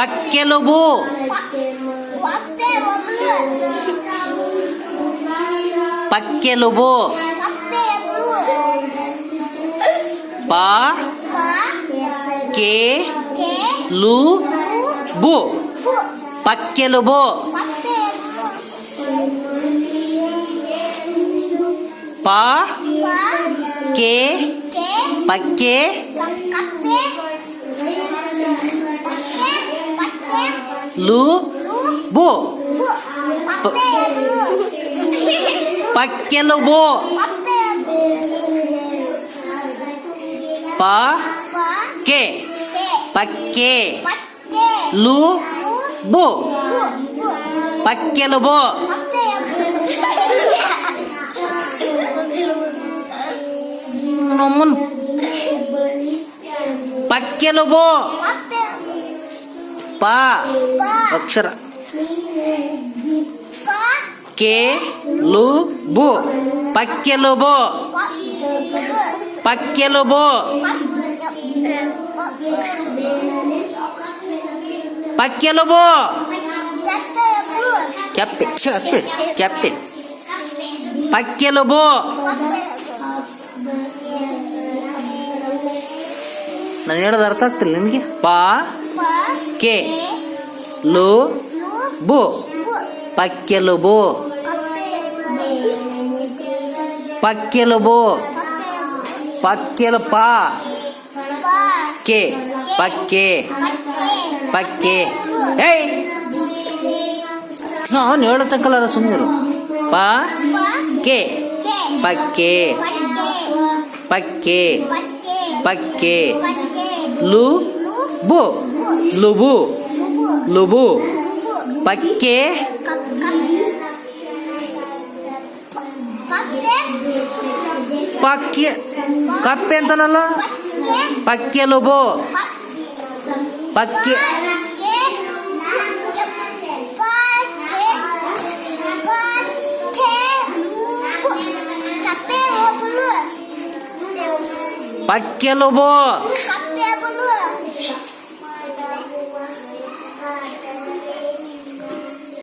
pakai lo bu pakai lo ya, bu pa ke lu bu pakai lo bu ya, pa ke pakai lu bu pakai lu bu pakai lu bu pakai lu bu nomun pakai lu ya, bu पा अक्षर के लु बु पक्के लु बो पक्के लु बु पक्के लु बु पक्के लु बु ನನಗೆ ಅರ್ಥ ಆಗ್ತಿಲ್ಲ ನಿಮಗೆ Ke Lu Bu Pakai lu bu Pakai lu bu Pakai lu pa Ke Pakai Pakai hey, No, ini ada tanggal ada sumur. Pa, ke, pakai, pakai, pakai, pakai, lu, bu, lubu lubu pakai pakai pakai, kape entar lo pakai lubu pakai Pakai pakai lobo. Pakai lubu.